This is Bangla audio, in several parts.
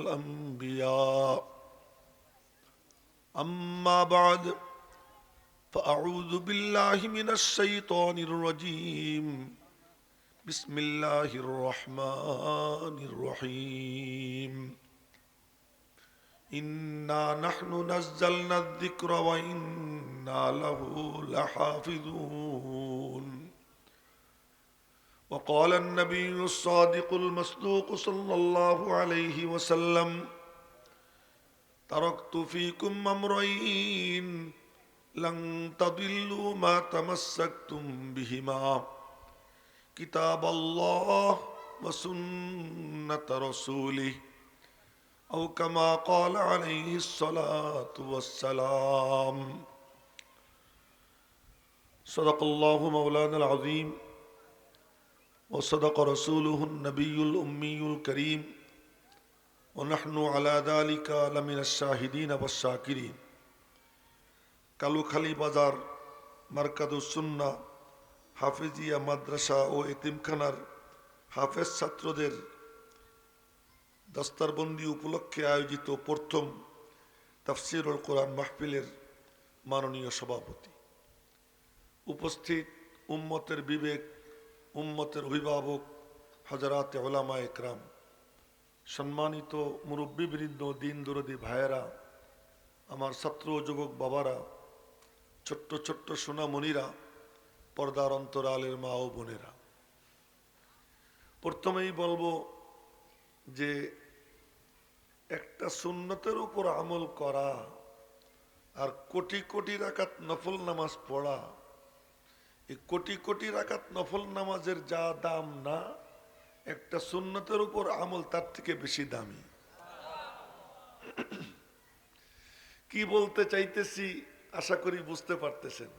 الأنبياء. أما بعد فأعوذ بالله من الشيطان الرجيم. بسم الله الرحمن الرحيم. إنا نحن نزلنا الذكر وإنا له لحافظون. وقال النبي الصادق المصدوق صلى الله عليه وسلم تركت فيكم أمرين لن تضلوا ما تمسكتم بهما كتاب الله وسنة رسوله أو كما قال عليه الصلاة والسلام صدق الله مولانا العظيم وصدق رسوله النبي الأمي الكريم ونحن على ذلك لمن الشاهدين والشاكرين কালুখালী বাজার মার্কাদুসুন্না হাফিজিয়া মাদ্রাসা ও এতিমখানার হাফেজ ছাত্রদের দস্তারবন্দি উপলক্ষে আয়োজিত প্রথম তাফসিরুল কোরআন মাহফিলের মাননীয় সভাপতি উপস্থিত উম্মতের বিবেক উম্মতের অভিভাবক হজরাতে ওলামা একরাম সম্মানিত মুরব্বীবৃন্দ দিন দরদি ভাইয়েরা, আমার ছাত্র যুবক বাবারা, ছোট্ট ছোট্ট সোনামণিরা, পর্দার অন্তরালের মা ও বোনেরা। প্রথমেই বলব যে একটা সুন্নতের উপর আমল করা আর কোটি কোটি রাকাত নফল নামাজ পড়া কোটি কোটি রাকাত নফল নামাজের যা দাম না, একটা সুন্নতের উপর আমল তার থেকে বেশি দামি। কি বলতে চাইতেছি আশা করি বুঝতে পারতেছেন।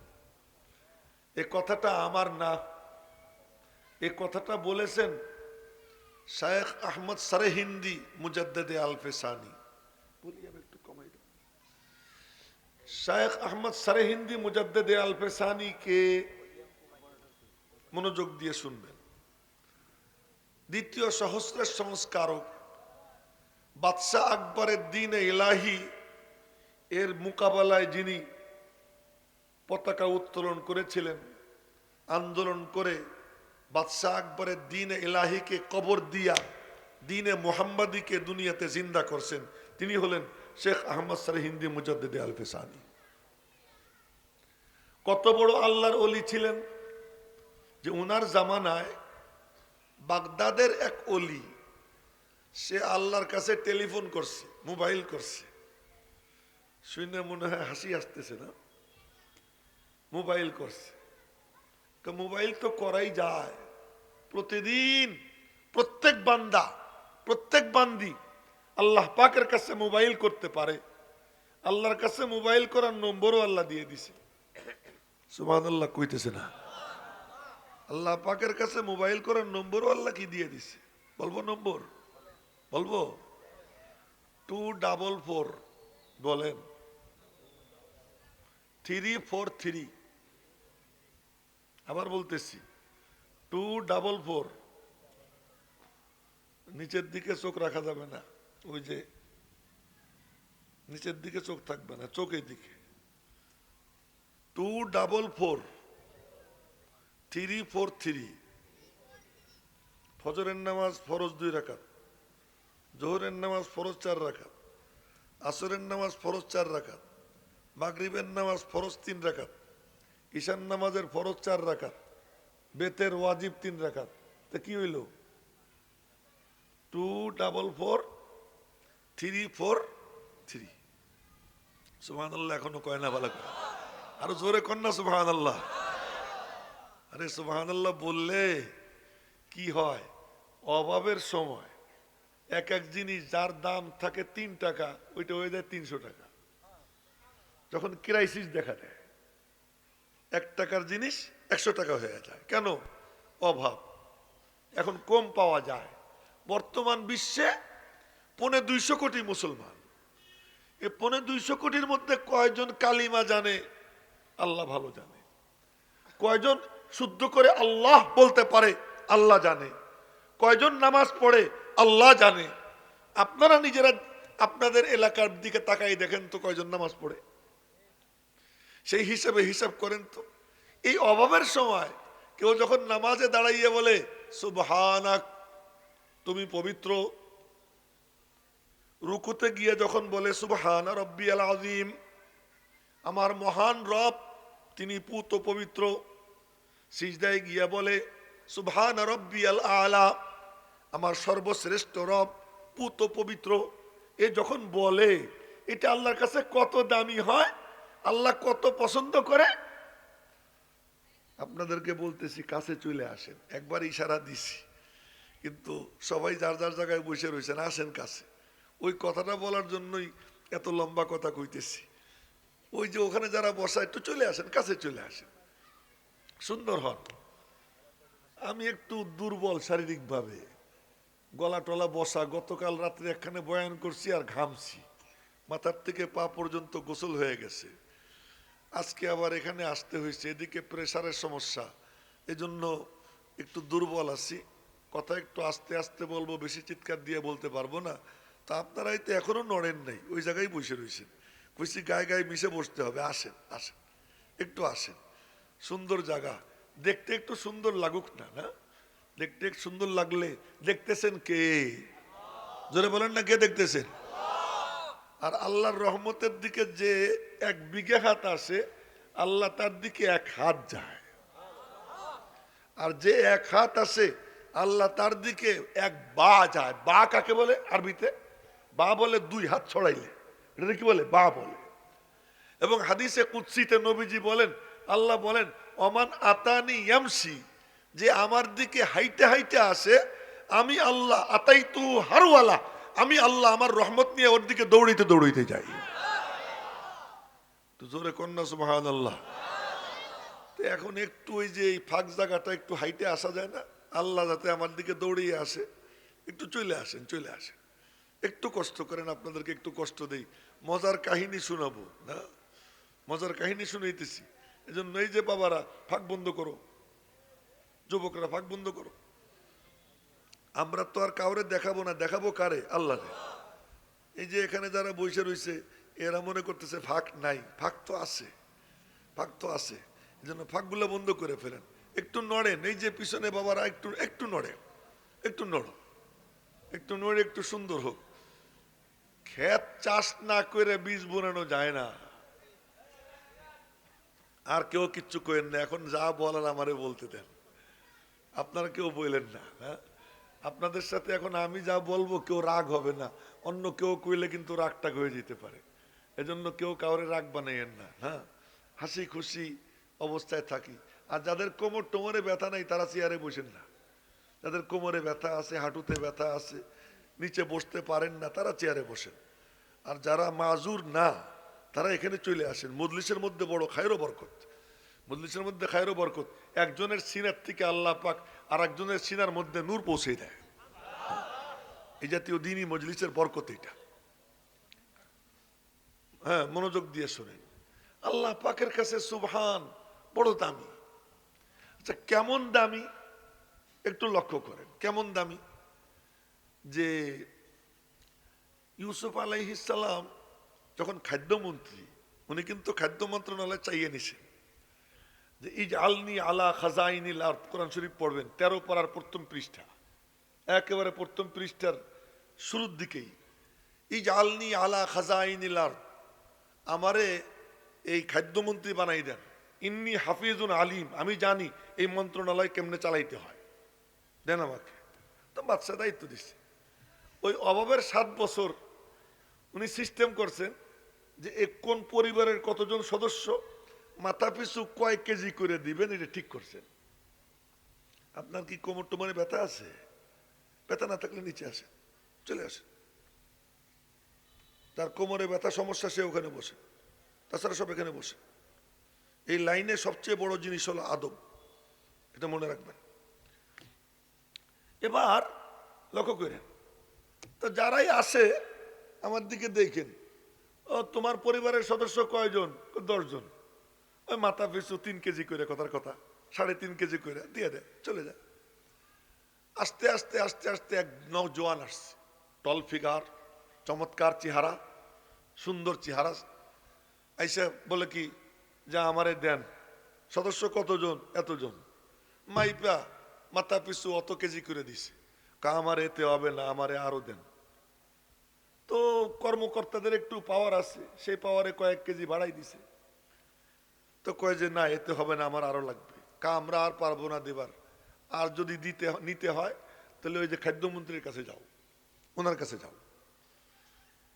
এ কথাটা আমার না। এ কথাটা বলেছেন শায়েখ আহমদ সারে হিন্দি মুজাদ্দেদে আলফেসানি। বলি আমি একটু কমাই শায়েখ আহমদ সারে হিন্দি মুজাদ্দে মুজাদ্দেদে আলফেসানি কে মনোযোগ দিয়ে শুনবেন। দ্বিতীয় সহস্রের সংস্কারক, বাদশাহ আকবরের দিনে ইলাহি, এর মোকাবেলায় যিনি পতাকা উত্তোলন করেছিলেন, আন্দোলন করে বাদশাহ আকবরের দিনে এলাহিকে কবর দিয়া, দিনে মোহাম্মদীকে দুনিয়াতে জিন্দা করছেন, তিনি হলেন শেখ আহমদ সারে হিন্দি মুজাদ্দিদে আলফেসানি কত বড় আল্লাহর অলি ছিলেন যে ওনার জামানায় বাগদাদের এক অলি, সে আল্লাহর কাছে টেলিফোন করছে, মোবাইল করছে। শুনে মনে হয় হাসি আসতেছে না? মোবাইল করছে। মোবাইল তো করাই যায়। প্রতিদিন প্রত্যেক বান্দা, প্রত্যেক বান্দি আল্লাহ পাকের কাছে মোবাইল করতে পারে। আল্লাহর কাছে মোবাইল করার নম্বরও আল্লাহ দিয়ে দিছে। সুমান আল্লাহ কইতেছে না। আল্লাহ পাকের কাছে মোবাইল করার নম্বরও আল্লাহ কি দিয়ে দিছে? বলব নম্বর? বলব? টু ডাবল ফোর বলেন। থ্রি ফোর থ্রি আবার বলতেছি। টু ডাবল ফোর নিচের দিকে চোখ রাখা যাবে না। ওই যে নিচের দিকে চোখ থাকবে না, চোখের দিকে। Two double four three four three ফজরের নামাজ ফরজ দুই রাখাত জোহরের নামাজ ফরজ চার রাখাত আসরের নামাজ ফরজ চার রাখাত মাগরিবের নামাজ ফরজ তিন রাখাত ঈশান নামাজের ফরজ চার রাখাত বেতের ওয়াজিব তিন রাখাত তা কি হইল? Two double four three four three সুহান আল্লাহ এখনও কয় না ভালো আরও জোরে কন্যা সুবাহান আল্লাহ আরে সুবাহান আল্লাহ বললে কি হয়? অভাবের সময় এক এক জিনিস যার দাম থাকে তিন টাকা, ওইটা হয়ে যায় তিনশো টাকা। যখন ক্রাইসিস দেখা দেয়, এক টাকার জিনিস একশো টাকা হয়ে যায়। কেন? অভাব। এখন কম পাওয়া যায়। বর্তমান বিশ্বে পনে দুইশো কোটি মুসলমান। এ পনে দুইশো কোটির মধ্যে কয়জন কালিমা জানে? আল্লাহ ভালো জানে। কয়জন শুদ্ধ করে আল্লাহ বলতে পারে, আল্লাহ জানে। কয়জন নামাজ পড়ে, আল্লাহ জানে। আপনারা নিজেরা আপনাদের এলাকার দিকে তাকাই দেখেন তো কয়জন নামাজ পড়ে। সেই হিসাবে হিসাব করেন তো। এই অভাবের সময় কেউ যখন নামাজে দাঁড়াইয়ে বলে, সুবহানাক, তুমি পবিত্র। রুকুতে গিয়ে যখন বলে, সুবহান রব্বি আল আজিম আমার মহান রব, তিনি পুত পবিত্র। সিজদায় গিয়া বলে, সুবহান রব্বি আল আলা, আমার সর্বশ্রেষ্ঠ রব, পুত পবিত্র। এ যখন বলে, এটা আল্লাহর কাছে কত দামি হয়? আল্লাহ কত পছন্দ করে? আপনাদেরকে বলতেছি, কাছে চলে আসেন। একবার ইশারা দিছি। কিন্তু সবাই যার যার জায়গায় বসে রয়েছেন, আসেন কাছে। ওই কথাটা বলার জন্যই এত লম্বা কথা কইতেছি। ওই যে ওখানে যারা বসা, একটু চলে আসেন, কাছে চলে আসেন। সুন্দর হন। আমি একটু দুর্বল শারীরিকভাবে। গলা টলা বসা, গতকাল রাত্রে একখানে বয়ান করছি আর ঘামছি। মাথার থেকে পা পর্যন্ত গোসল হয়ে গেছে। আজকে আবার এখানে আসতে হয়েছে, এদিকে প্রেসারের সমস্যা। এজন্য একটু দুর্বল আছি। কথা একটু আস্তে আস্তে বলব, বেশি চিৎকার দিয়ে বলতে পারব না। তা আপনারাই তো এখনও নড়েন নাই, ওই জায়গায় বসে রয়েছেন। কইছি গায়ে গায়ে মিশে বসতে হবে, আসেন আসেন। একটু আসেন। সুন্দর জায়গা। দেখতে একটু সুন্দর লাগুক না না? দেখতে একটু সুন্দর লাগলে দেখতেছেন কে? জোরে বলেন না কে দেখতেছেন? আর আল্লাহর রহমতের দিকে যে এক বিঘে হাত আসে, আল্লাহ তার দিকে এক হাত যায়। আর যে এক হাত আসে, আল্লাহ তার দিকে এক বা যায়। বা কাকে বলে আরবিতে? বা বলে দুই হাত ছড়াইলে। এটা কি বলে? বা বলে। এবং হাদিসে কুৎসিতে নবীজি বলেন আল্লাহ বলেন, অমান আতানি ইয়ামসি যে আমার দিকে হাইটে হাইটে আসে, আমি আল্লাহ আতাই তু হারওয়ালা, আমি আল্লাহ আমার রহমত নিয়ে ওর দিকে দৌড়িতে দৌড়িতে যাই। জোরে কন্যা সুবাহান আল্লাহ তো এখন একটু ওই যে ফাঁক জায়গাটা একটু হাইটে আসা যায় না, আল্লাহ যাতে আমার দিকে দৌড়িয়ে আসে। একটু চলে আসেন চলে আসেন। একটু কষ্ট করেন, আপনাদেরকে একটু কষ্ট দেই। মজার কাহিনী শোনাবো, না? মজার কাহিনী শুনাইতেছি। এজন্য এই যে বাবারা, ফাঁক বন্ধ করো। যুবকরা, ফাঁক বন্ধ করো। আমরা তো আর কাউরে দেখাবো না। দেখাবো কারে? আল্লাহ এই যে এখানে যারা বসে রয়েছে এরা মনে করতেছে ফাঁক নাই। ফাঁক তো আছে। ফাঁক তো আছে। এই জন্য ফাঁকগুলো বন্ধ করে ফেলেন। একটু নড়েন। এই যে পিছনে বাবারা, একটু একটু নড়ে একটু নড়ো। একটু নড়ে, একটু সুন্দর হোক। ক্ষেত চাষ না করে বীজ বোনানো যায় না। আর কেউ কিচ্ছু করেন না। এখন যা বলার আমারে বলতে দেন। আপনারা কেউ বললেন না হ্যাঁ? আপনাদের সাথে এখন আমি যা বলব কেউ রাগ হবে না। অন্য কেউ কইলে কিন্তু রাগটা হয়ে যেতে পারে। এজন্য কেউ কাউরে রাগ বানাইয়েন না হ্যাঁ? হাসি খুশি অবস্থায় থাকি। আর যাদের কোমর টোমরে ব্যথা নাই, তারা চেয়ারে বসেন না। যাদের কোমরে ব্যথা আছে, হাঁটুতে ব্যথা আছে, নিচে বসতে পারেন না, তারা চেয়ারে বসেন। আর যারা মাজুর না তারা এখানে চলে আসেন। মজলিসের মধ্যে বড় খায়রো বরকত। মজলিসের মধ্যে খায়রো বরকত। একজনের সিনার থেকে আল্লাহ পাক আর একজনের সিনার মধ্যে নূর পৌঁছে দেয়। এই জাতীয় দিনই মজলিসের বরকত এটা। হ্যাঁ মনোযোগ দিয়ে শোনেন। আল্লাহ পাকের কাছে সুবহান, বড় দামি। আচ্ছা কেমন দামি? একটু লক্ষ্য করেন। কেমন দামি? যে ইউসুফ আলাইহিসাল্লাম যখন খাদ্যমন্ত্রী, উনি কিন্তু খাদ্য মন্ত্রণালয় চাইয়ে নিছেন। যে ইজ আলনি আলা খাজাইনিল আর কোরআন শরীফ পড়বেন, তেরো পাড়ার প্রথম পৃষ্ঠা। একেবারে প্রথম পৃষ্ঠার শুরুর দিকেই ইজ আলনি আলা খাজাইনিল আর আমারে এই খাদ্যমন্ত্রী বানাই দেন। ইন্নি হাফিজুন আলিম, আমি জানি এই মন্ত্রণালয় কেমনে চালাইতে হয়। দেন আমাকে। তো বাচ্চা দায়িত্ব দিচ্ছে ওই অভাবের সাত বছর উনি সিস্টেম করছেন যে কোন পরিবারের কতজন সদস্য? মাথা পিছু কয় কেজি করে দিবেন? এটা ঠিক করছেন। আপনার কি কোমর টোমরে ব্যথা আছে? ব্যথা না থাকলে নিচে আসে চলে আসে তার কোমরে ব্যথা সমস্যা, সে ওখানে বসে। তাছাড়া সব এখানে বসে। এই লাইনে সবচেয়ে বড় জিনিস হলো আদব। এটা মনে রাখবেন। এবার লক্ষ্য করেন, তো যারাই আসে, আমার দিকে দেখেন। ও, তোমার পরিবারের সদস্য কয়জন? দশজন। ওই মাথা পিছু তিন কেজি করে কথার কথা। সাড়ে তিন কেজি করে দিয়ে দেয় চলে যায় আস্তে আস্তে আস্তে আস্তে এক নজওয়ান আসছে। টল ফিগার, চমৎকার চেহারা, সুন্দর চেহারা। আইসা বলে কি, যা আমারে দেন। সদস্য কতজন? এতজন। মাইপা, মাথা পিছু অত কেজি করে দিছে। কা আমার এতে হবে না, আমারে আরও দেন। তো কর্মকর্তাদের একটু পাওয়ার আছে, সেই পাওয়ারে কয়েক কেজি বাড়াই দিছে। তো কয় যে, না, এতে হবে না, আমার আরও লাগবে। কা, আমরা আর পারব না দেবার। আর যদি দিতে নিতে হয়, তাহলে ওই যে খাদ্যমন্ত্রীর কাছে যাও। ওনার কাছে যাও।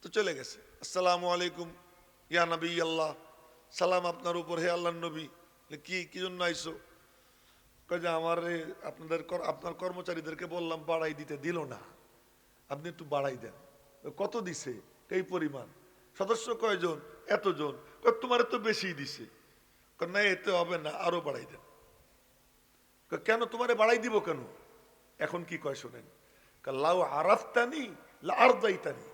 তো চলে গেছে। আসসালামু আলাইকুম, ইয়া নবী আল্লাহ। সালাম আপনার উপর, হে আল্লাহ নবী। কি কি জন্য আইসো? কয় যে, আমার আপনাদের আপনার কর্মচারীদেরকে বললাম, বাড়াই দিতে দিল না। আপনি একটু বাড়াই দেন। কত দিছে? এই পরিমাণ। সদস্য কয়জন? এতজন। তোমার তো বেশি দিছে। না, এতে হবে না, আরও বাড়াই দেন। কেন তোমারে বাড়াই দিব কেন? এখন কি কয় শোনেন? লাউ আরাফতানি আরদাইতানি।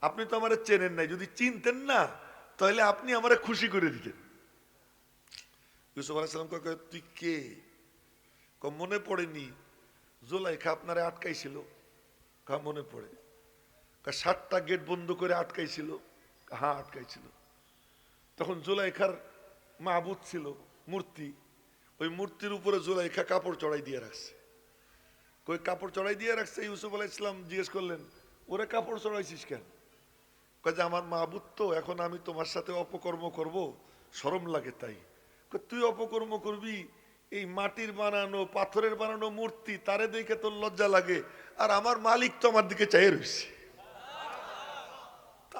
আপনি তো আমার চেনেন নাই। যদি চিনতেন না, তাহলে আপনি আমারে খুশি করে দিতেন। ইউসুফ আলাইসালাম কয় তুই কে? মনে পড়েনি? জোলাইখা আপনারে আটকাইছিল। মনে পড়ে। সাতটা গেট বন্ধ করে আটকাইছিল। হ্যাঁ আটকাইছিল। তখন জোলাইখার মাহবুদ ছিল, মূর্তি। ওই মূর্তির উপরে জোলাইখা কাপড় চড়াই দিয়ে রাখছে। কই, কাপড় চড়াই দিয়ে রাখছে, ইউসুফ আলাহ ইসলাম জিজ্ঞেস করলেন, ওরে কাপড় চড়াইছিস কেন? যে, আমার মাহবুদ তো, এখন আমি তোমার সাথে অপকর্ম করব, শরম লাগে তাই। তুই অপকর্ম করবি? এই মাটির বানানো, পাথরের বানানো মূর্তি, তারে দেখে তোর লজ্জা লাগে, আর আমার মালিক তো আমার দিকে চাই রয়েছে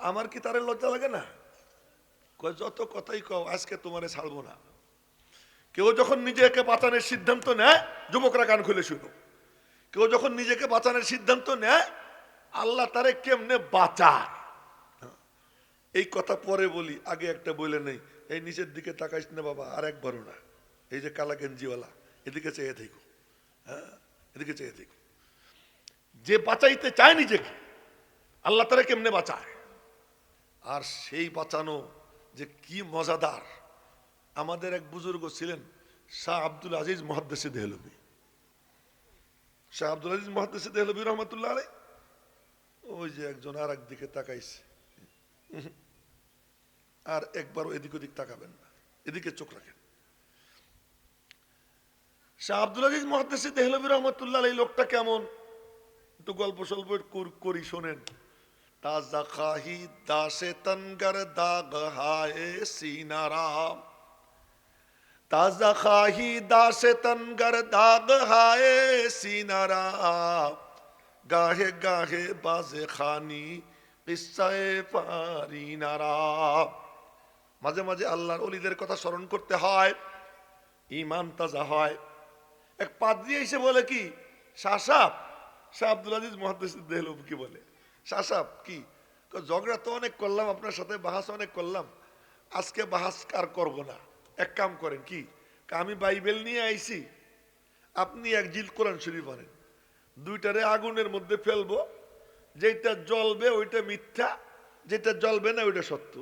আমার কি তারে লজ্জা লাগে না? কয়, যত কথাই কও, আজকে তোমারে ছাড়বো না। কেউ যখন নিজেকে বাঁচানোর সিদ্ধান্ত নেয়, যুবকরা গান খুলে শুনো কেউ যখন নিজেকে বাঁচানোর সিদ্ধান্ত নেয়, আল্লাহ তারে কেমনে বাঁচায়? এই কথা পরে বলি, আগে একটা বলে নেই, এই নিচের দিকে তাকাইস না বাবা, আর একবারও না। এই যে কালা গেঞ্জিওয়ালা, এদিকে চেয়ে থেকো। হ্যাঁ এদিকে চেয়ে থেকো। যে বাঁচাইতে চায় নিজেকে, আল্লাহ তারা কেমনে বাঁচায়? আর সেই বাঁচানো যে কি মজাদার। আমাদের এক বুজুর্গ ছিলেন শাহ আব্দুল আজিজ মহাদ্দেশে দেহলবি শাহ আব্দুল আজিজ মহাদ্দেশে দেহলবি রহমতুল্লাহ আলাই ওই যে একজন আর একদিকে তাকাইছে। আর একবারও এদিক ওদিক তাকাবেন না। এদিকে চোখ রাখেন। শাহ আব্দুল আজিজ মহাদ্দেশে দেহলবি রহমতুল্লাহ এই লোকটা কেমন? একটু গল্প সল্প করি, শোনেন। তাজা খাহি দাসে তনগর দাগ হায় সিনারাম তাজা খাহি দাসে তনগর দাগ হায় সিনারাম গাহে গাহে বাজে খানি কিসায়ে পারিনারাম মাঝে মাঝে আল্লাহর অলিদের কথা স্মরণ করতে হয় ইমান তাজা হয়। এক পাদ্রি এসে বলে কি শাসাব শাহ আব্দুল আজিজ মহাদিস দেহলব কি বলে? শাসাব কি? ঝগড়া তো অনেক করলাম, আপনার সাথে বাহাস অনেক করলাম। আজকে বাহাস কার করব না? এক কাম করেন, কি? কা আমি বাইবেল নিয়ে আইছি, আপনি এক জিল কোরআন শরীফ আনেন। দুইটারে আগুনের মধ্যে ফেলব যেটা জ্বলবে ওইটা মিথ্যা যেটা জ্বলবে না ওইটা সত্য।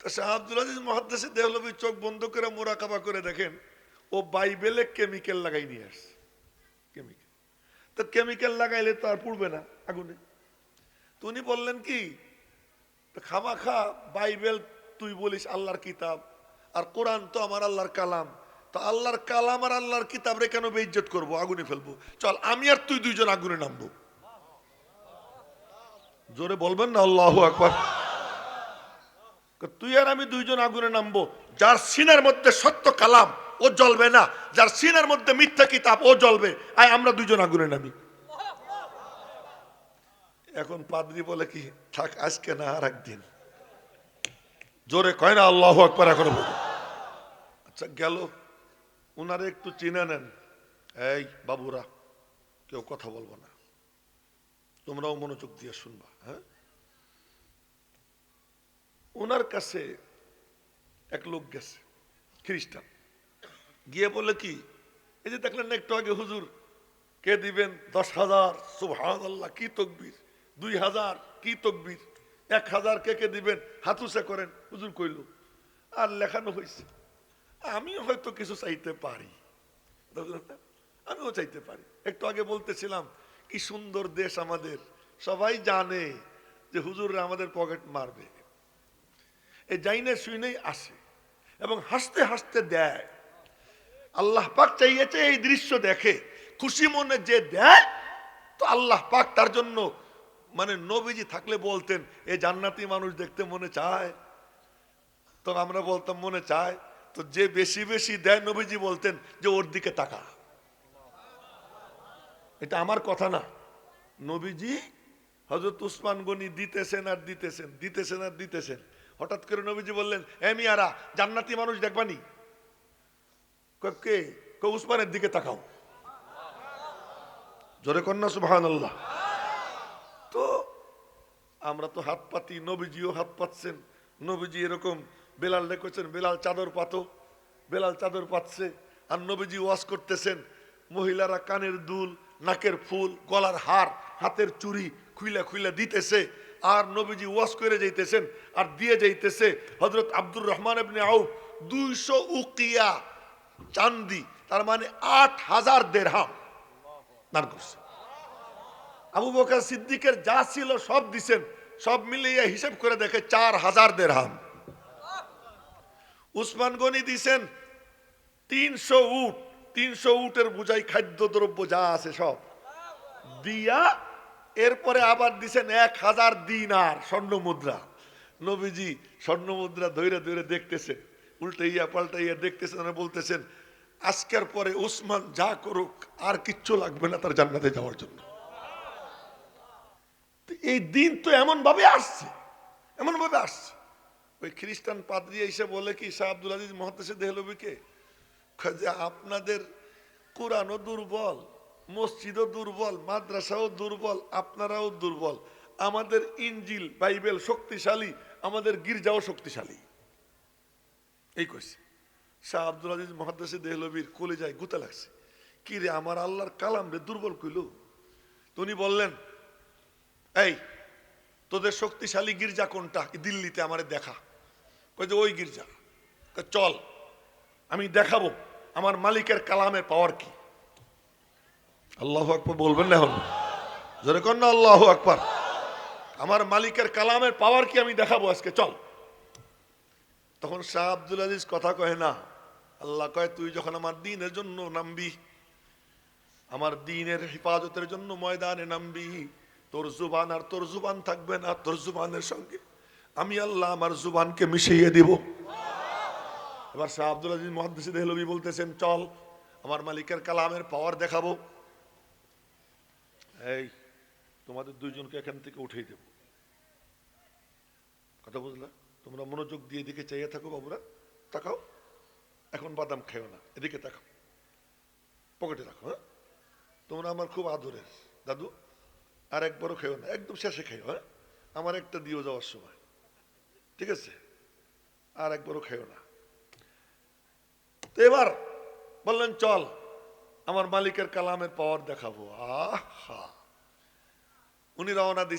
তা শাহ আব্দুল আজিজ মহাদ্দেশে দেহলবি চোখ বন্ধ করে মোরাকাবা করে দেখেন, ও বাইবেলে কেমিক্যাল লাগাই নিয়ে আসছে। কেমিক্যাল। তো কেমিক্যাল লাগাইলে তো আর পুড়বে না আগুনে। তো উনি বললেন কি, তো খামা খা বাইবেল তুই বলিস আল্লাহর কিতাব, আর কোরআন তো আমার আল্লাহর কালাম। তো আল্লাহর কালাম আর আল্লাহর কিতাব রে কেন বেইজ্জত করব? আগুনে ফেলব। চল, আমি আর তুই দুইজন আগুনে নামবো। জোরে বলবেন না, আল্লাহ আকবার। তুই আর আমি দুইজন আগুনে নামবো, যার সিনার মধ্যে সত্য কালাম ও জ্বলবে না। যার সিনার মধ্যে মিথ্যা কিতাব, ও জ্বলবে। আয়, আমরা দুইজন আগুনে নামি। এখন পাদ্রি বলে কি, থাক, আজকে না আর একদিন। জোরে কয় না, আল্লাহ আকবার এখন আচ্ছা গেল। উনারে একটু চিনে নেন। এই বাবুরা, কেউ কথা বলব না। তোমরাও মনোযোগ দিয়ে শুনবা হ্যাঁ? ওনার কাছে এক লোক গেছে, খ্রিস্টান। গিয়ে বলে কি? এই যে দেখলেন না একটু আগে হুজুর, কে দিবেন? দশ হাজার। সুহান আল্লাহ কি তকবির? দুই হাজার, কি তকবির? এক হাজার কে কে দিবেন? হাতুসা করেন। হুজুর কইল, আর লেখানো হয়েছে আমিও হয়তো কিছু চাইতে পারি। আমিও চাইতে পারি। একটু আগে বলতেছিলাম, কি সুন্দর দেশ আমাদের। সবাই জানে যে হুজুররা আমাদের পকেট মারবে। এই জাইনে শুনেই আসে এবং হাসতে হাসতে দেয়। আল্লাহ পাক চাইয়েছে এই দৃশ্য দেখে। খুশি মনে যে দেয়, তো আল্লাহ পাক তার জন্য মানে নবীজি থাকলে বলতেন, এ জান্নাতি মানুষ দেখতে মনে চায়? তো আমরা বলতাম, মনে চায়। তো যে বেশি বেশি দেয়, নবীজি বলতেন যে ওর দিকে তাকা। এটা আমার কথা না। নবীজি হজরত উসমান গনি দিতেছেন আর দিতেছেন দিতেছেন আর দিতেছেন। হঠাৎ করে নবীজি বললেন এমিয়ারা জান্নাতি মানুষ দেখবানি? কে কয়, উসমানের দিকে তাকাও। জোরে কন্যা সুবাহান আল্লাহ তো আমরা তো হাত পাতি নবীজিও হাত পাচ্ছেন নবীজি এরকম বেলাল রেখেছেন বেলাল চাদর পাতো বেলাল চাদর পাচ্ছে আর নবীজি ওয়াজ করতেছেন। মহিলারা কানের দুল নাকের ফুল গলার হার হাতের চুড়ি খুইলা খুইলা দিতেছে আর নবীজি ওয়াজ করে যাইতেছেন আর দিয়ে যাইতেছে হজরত আব্দুর রহমান আপনি আউ দুইশো উকিয়া চান্দি, তার মানে আট হাজার দেড়হাম। দান করছে। আবু বকর সিদ্দিকের যা ছিল সব দিছেন, সব মিলিয়ে হিসাব করে দেখে চার হাজার দেড়হাম। উসমান গনি দিছেন তিনশো উট, তিনশো উটের বোঝাই খাদ্য দ্রব্য যা আছে সব। দিয়া এরপরে আবার দিছেন এক হাজার দিন আর স্বর্ণ মুদ্রা। নবীজি স্বর্ণ মুদ্রা ধৈরে ধৈরে দেখতেছেন। উল্টাইয়া পাল্টাইয়া দেখতেছেন আর বলতেছেন, আজকের পরে উসমান যা করুক, আর কিচ্ছু লাগবে না তার জান্নাতে যাওয়ার জন্য। এই দিন তো এমন ভাবে আসছে এমন ভাবে আসছে। ওই খ্রিস্টান পাদ্রি এসে বলে কি, শাহ আব্দুল আজিজ মহাদেশে দেহলবিকে যে আপনাদের কোরআনও দুর্বল, মসজিদও দুর্বল, মাদ্রাসাও দুর্বল, আপনারাও দুর্বল, আমাদের ইঞ্জিল, বাইবেল শক্তিশালী, আমাদের গির্জাও শক্তিশালী। এই কইছে শাহ আব্দুল আজিজ মহাদেশে দেহলবির কোলে যায় গুতে লাগছে। কি রে, আমার আল্লাহর কালাম রে, দুর্বল কইল? উনি বললেন, এই, তোদের শক্তিশালী গির্জা কোনটা? দিল্লিতে আমার দেখা। কই যে ওই গির্জা। চল, আমি দেখাবো, আমার মালিকের কালামের পাওয়ার কি? আল্লাহ আকবর বলবেন না এখন। জোরে কর না, আল্লাহ আকবর। আমার মালিকের কালামের পাওয়ার কি আমি দেখাবো আজকে? চল। তখন শাহ আব্দুল আজিজ কথা কয় না, আল্লাহ কয়, তুই যখন আমার দিনের জন্য নামবি, আমার দিনের হেফাজতের জন্য ময়দানে নামবি, তোর জুবান আর তোর জুবান থাকবে না তোর জুবানের সঙ্গে আমি আল্লাহ আমার জুবানকে মিশিয়ে দিব। এবার শাহ আব্দুল আজিজ মহাদিস দেহলবি বলতেছেন, চল, আমার মালিকের কালামের পাওয়ার দেখাবো। এই, তোমাদের দুইজনকে এখান থেকে উঠিয়ে দেব। কথা বুঝলা? তোমরা মনোযোগ দিয়ে এদিকে চাইয়ে থাকো বাবুরা, তাকাও। এখন বাদাম খেও না, এদিকে তাকাও। পকেটে রাখো হ্যাঁ? তোমরা আমার খুব আদরের, দাদু। আর একবারও খেও না, একদম শেষে খেও হ্যাঁ? আমার একটা দিও যাওয়ার সময়। ঠিক আছে? আর একবারও খেও না। তো এবার বললেন, চল, আমার মালিকের কালামের পাওয়ার দেখাবো। আহা! উনি রওনা দিচ্ছেন